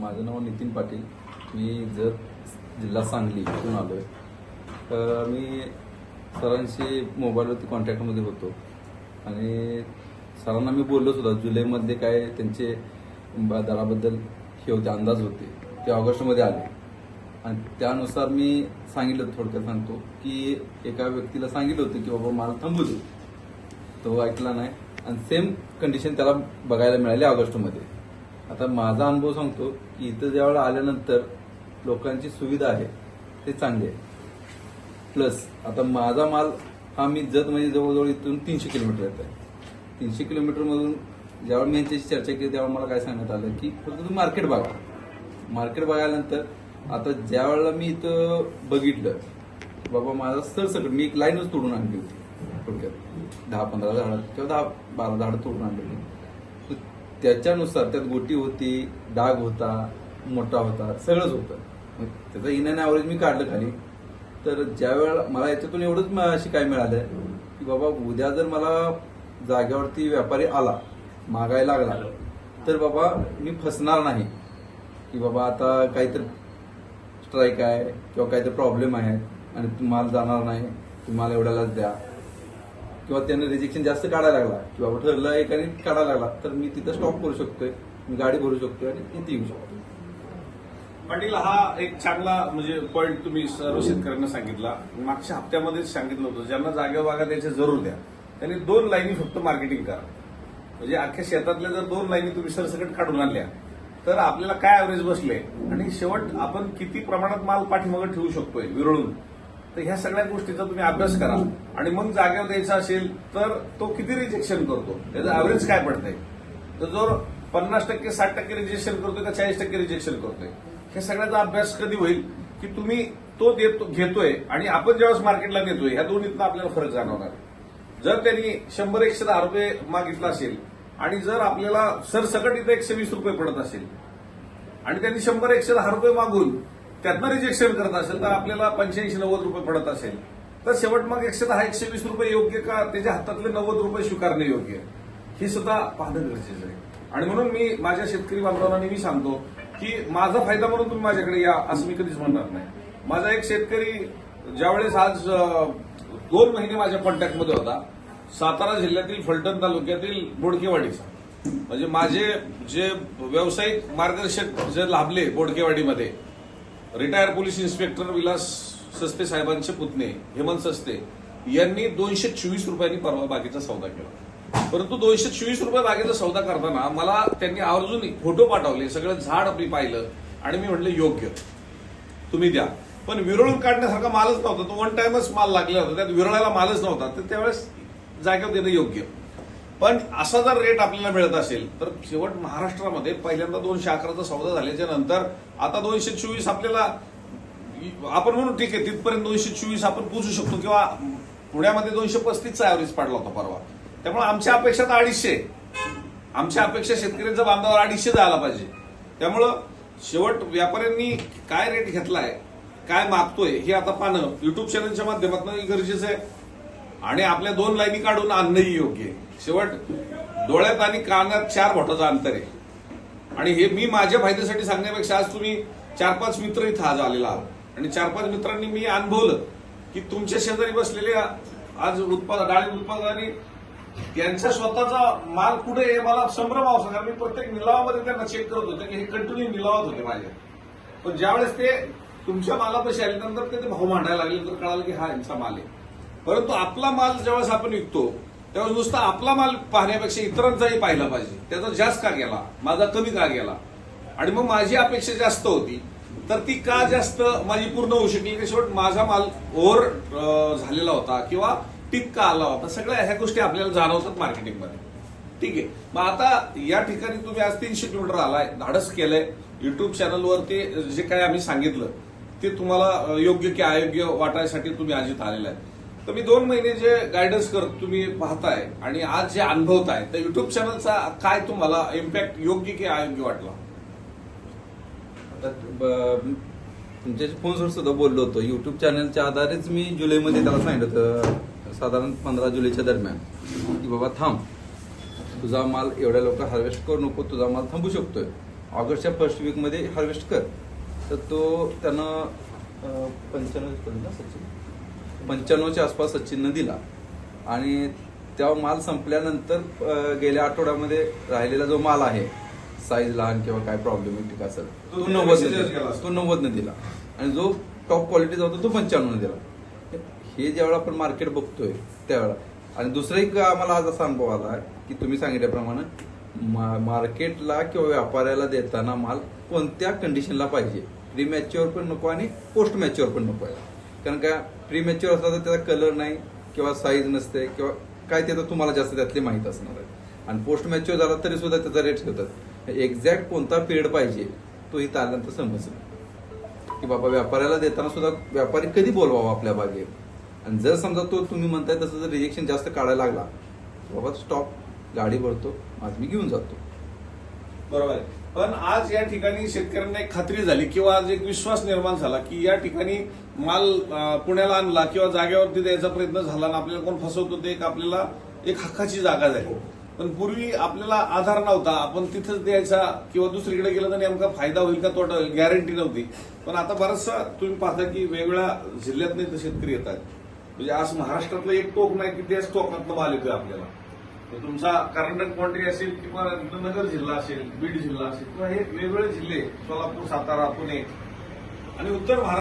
माझं नाव नितीन पाटील. मी जत जिल्हा सांगली इथून आलो आहे तर मी सरांशी मोबाईलवरती कॉन्टॅक्टमध्ये होतो. आणि सरांना मी बोललो सुद्धा जुलैमध्ये काय त्यांचे दराबद्दल हे होते अंदाज होते ते ऑगस्टमध्ये आले. आणि त्यानुसार मी सांगितलं थोडक्यात सांगतो की एका व्यक्तीला सांगितलं होतं की बाबा मला थांबू दे. तो ऐकला नाही. आणि सेम कंडिशन त्याला बघायला मिळाली ऑगस्टमध्ये. आता माझा अनुभव सांगतो की इथं ज्यावेळेला आल्यानंतर लोकांची सुविधा आहे ते चांगली आहे. प्लस आता माझा माल हा मी जत म्हणजे जवळजवळ इथून तीनशे किलोमीटर येत आहे तीनशे किलोमीटरमधून ज्यावेळेला मी यांच्याशी चर्चा केली त्यावेळेला मला काय सांगण्यात आलं की फक्त तुम्ही मार्केट बघा. मार्केट बघायनंतर आता ज्या वेळेला मी इथं बघितलं बाबा माझा सरसकट मी एक लाईनच तोडून आणली होती थोडक्यात. दहा पंधरा झाडं किंवा दहा बारा झाडं तोडून आणलेली होती. त्याच्यानुसार त्यात गोटी होती डाग होता मोठा होता सगळंच होतं. त्याचं इन अँड ॲव्हरेज मी काढलं खाली. तर ज्या वेळेला मला याच्यातून एवढंच शिकाय मिळालं की बाबा उद्या जर मला जागेवरती व्यापारी आला मागायला लागला तर बाबा मी फसणार नाही. की बाबा आता काहीतरी स्ट्राईक आहे किंवा काहीतरी प्रॉब्लेम आहे आणि तुम्हाला जाणार नाही तुम्हाला एवढ्यालाच द्या. किंवा त्यांना रिजेक्शन जास्त काढायला लागला किंवा बाबा ठरलं एकाने काढायला लागला तर मी तिथं स्टॉप करू शकतोय मी गाडी भरू शकतोय आणि तिथे येऊ शकतो पाटील हा एक चांगला म्हणजे पॉईंट तुम्ही सर्व शेतकऱ्यांना सांगितला. मागच्या हप्त्यामध्येच सांगितलं होतं ज्यांना जागेवर वागा द्यायच्या जरूर द्या. त्यांनी दोन लाईनी फक्त मार्केटिंग करा. म्हणजे अख्ख्या शेतातल्या जर दोन लाईनी तुम्ही सरसकट काढून आणल्या तर आपल्याला काय ऍव्हरेज बसले? आणि शेवट आपण किती प्रमाणात माल पाठीमागं ठेवू शकतोय विरळून? तर ह्या सगळ्या गोष्टीचा तुम्ही अभ्यास करा. आणि मग जागेवर द्यायचा असेल तर तो किती रिजेक्शन करतो? त्याचं ऍव्हरेज काय पडतंय? तर जो पन्नास टक्के साठ टक्के रिजेक्शन करतोय का चाळीस टक्के रिजेक्शन करतोय? हे सगळ्याचा अभ्यास कधी होईल? की तुम्ही तो देतो घेतोय आणि आपण ज्यावेळेस मार्केटला देतोय ह्या दोन्हीतनं आपल्याला फरक जाणवणार जर त्यांनी शंभर एकशे दहा रुपये मागितला असेल आणि जर आपल्याला सरसकट इथं एकशे वीस रुपये पडत असेल आणि त्यांनी शंभर एकशे दहा रुपये मागून त्यातनं रिजेक्शन करत असेल तर आपल्याला पंच्याऐंशी नव्वद रुपये पडत असेल. तर शेवट मग एकशे दहा एकशे वीस रुपये योग्य का? त्याच्या हातातले नव्वद रुपये स्वीकारणे योग्य. हे सुद्धा पाहणं गरजेचं आहे. आणि म्हणून मी माझ्या शेतकरी बांधवांना नेहमी सांगतो की माझा फायदा म्हणून तुम्ही माझ्याकडे या असं मी कधीच म्हणणार नाही. माझा एक शेतकरी ज्यावेळेस आज दोन महिने माझ्या कॉन्टॅक्टमध्ये होता सातारा जिल्ह्यातील फलटण तालुक्यातील बोडकेवाडीचा. म्हणजे माझे जे व्यावसायिक मार्गदर्शक जे लाभले बोडकेवाडीमध्ये retire police inspector Vilas Saste साहेबांचे पुतणे हेमंत सस्ते यांनी दोनशे चोवीस रुपयांनी परवा बागेचा सौदा केला. परंतु दोनशे चोवीस रुपये बागेचा सौदा करताना मला त्यांनी आवर्जून फोटो पाठवले सगळं झाड मी पाहिलं आणि मी म्हटलं योग्य. तुम्ही द्या. पण विरळून काढण्यासारखा मालच नव्हता. तो वन टाइमच माल लागला होता. त्यात विरळायला मालच नव्हता. तर त्यावेळेस जागेवर देणं योग्य. पण असा जर रेट आपल्याला मिळत असेल तर शेवट महाराष्ट्रामध्ये पहिल्यांदा दोनशे अकराचा सौदा झाल्याच्यानंतर आता दोनशे चोवीस आपल्याला आपण म्हणू ठीक आहे तिथपर्यंत दोनशे चोवीस आपण पोहोचू शकतो किंवा पुण्यामध्ये दोनशे पस्तीसचा ऍव्हरेज पाडला होता परवा. त्यामुळे आमच्या अपेक्षा तर अडीचशे. आमच्या अपेक्षा शेतकऱ्यांच्या बांधावर अडीचशे जायला पाहिजे. त्यामुळं शेवट व्यापाऱ्यांनी काय रेट घेतलाय काय मागतोय हे आता पाहणं. युट्यूब चॅनलच्या माध्यमातून गरजेचं आहे. आणि आपल्या दोन लाईनी काढून आणणंही योग्य आहे. शेवट डोळ्यात आणि कानात चार बोटाचं अंतर आहे. आणि हे मी माझ्या फायद्यासाठी सांगण्यापेक्षा आज तुम्ही चार पाच मित्र इथं आज आलेला आहात. आणि चार पाच मित्रांनी मी अनुभवलं की तुमच्या शेजारी बसलेले आज उत्पादन डाळी उत्पादकांनी त्यांचा स्वतःचा माल कुठे आहे मला संभ्रम आवश्यक कारण मी प्रत्येक निलावामध्ये त्यांना चेक करत होते की हे कंटिन्यू निलावात होते माझ्या पण ज्यावेळेस ते तुमच्या मालापाशी आल्यानंतर ते ते भाव मांडायला लागले तर कळालं की हा यांचा माल आहे. परंतु आपला माल ज्यावेळेस आपण विकतो त्यावेळेस नुसता आपला माल पाहण्यापेक्षा इतरांचाही पाहिला पाहिजे. त्याचा जास्त का गेला? माझा कमी का गेला? आणि मग माझी अपेक्षा जास्त होती. तर ती का जास्त माझी पूर्ण होऊ शकली की शेवट माझा माल ओव्हर झालेला होता किंवा टिपका आला होता? सगळ्या ह्या गोष्टी आपल्याला जाणवतात मार्केटिंगमध्ये. ठीक आहे. मग आता या ठिकाणी तुम्ही आज तीनशे किलोमीटर आलाय धाडस केलंय. युट्यूब चॅनलवरती जे काय आम्ही सांगितलं ते तुम्हाला योग्य की अयोग्य वाटायसाठी तुम्ही आजित आलेला आहे. तर मी दोन महिने जे गायडन्स करत तुम्ही पाहताय आणि आज जे अनुभवताय तर युट्यूब चॅनलचा काय तुम्हाला इम्पॅक्ट योग्य की अयोग्य वाटला? तुमच्याशी फोनवर सुद्धा बोललो होतो. युट्यूब चॅनलच्या आधारेच मी जुलैमध्ये त्याला सांगितलं होतं साधारण पंधरा जुलैच्या दरम्यान की बाबा थांब तुझा माल एवढ्या लवकर हार्वेस्ट करू नको तुझा माल थांबू शकतोय. ऑगस्टच्या फर्स्ट वीकमध्ये हार्वेस्ट कर. तर तो त्यानं पंच्याण्णव सचिन? पंच्याण्णवच्या आसपास सचिननं दिला. आणि त्या माल संपल्यानंतर गेल्या आठवड्यामध्ये राहिलेला जो माल आहे साईज लहान किंवा काय प्रॉब्लेमॅटिक असेल तो तो नव्वद. तो नव्वदनं दिला. आणि जो टॉप क्वालिटीचा होता तो पंच्याण्णव दिला. हे ज्यावेळेला आपण मार्केट बघतोय त्यावेळेला आणि दुसरा एक आम्हाला आज असा अनुभव आला की तुम्ही सांगितल्याप्रमाणे मा- मार्केटला किंवा व्यापाऱ्याला देताना माल कोणत्या कंडिशनला पाहिजे? प्री मॅच्युअर पण नको आणि पोस्ट मॅच्युअर पण नको आहे. कारण का प्री मॅच्युअर असला तर त्याचा कलर नाही किंवा साईज नसते किंवा काय ते तर तुम्हाला जास्त त्यातली माहीत असणार आहे. आणि पोस्ट मॅच्युअर झाला तरी सुद्धा त्याचा रेट ठेवतात एक्झॅक्ट कोणता पिरियड पाहिजे तो इथं आल्यानंतर समजलं. की बाबा व्यापाऱ्याला देताना सुद्धा व्यापारी कधी बोलवावा आपल्या बागेत? आणि जर समजा तो तुम्ही म्हणताय तसं जर रिजेक्शन जास्त काढायला लागला बाबा स्टॉप गाडी भरतो आज मी घेऊन जातो. बरोबर. आहे पण आज या ठिकाणी शेतकऱ्यांना एक खात्री झाली किंवा आज एक विश्वास निर्माण झाला की या ठिकाणी माल पुण्याला आणला किंवा जागेवरती द्यायचा प्रयत्न झाला आणि आपल्याला कोण फसवतो ते एक आपल्याला एक हक्काची जागा झाली. पण पूर्वी आपल्याला आधार नव्हता. आपण तिथंच द्यायचा किंवा दुसरीकडे गेलं तर नेमका फायदा होईल का तोटा होईल? गॅरंटी नव्हती. पण आता बराचसा तुम्ही पाहता की वेगवेगळ्या जिल्ह्यात इथं शेतकरी येतात. म्हणजे आज महाराष्ट्रातलं एक टोक नाही की त्याच टोकातलं माल येतोय आपल्याला. तुमचा कर्नाटक बाँड्री असेल किंवा नगर जिल्हा असेल बीड जिल्हा असेल किंवा हे वेगवेगळे जिल्हे सोलापूर सातारा पुणे आणि उत्तर भारत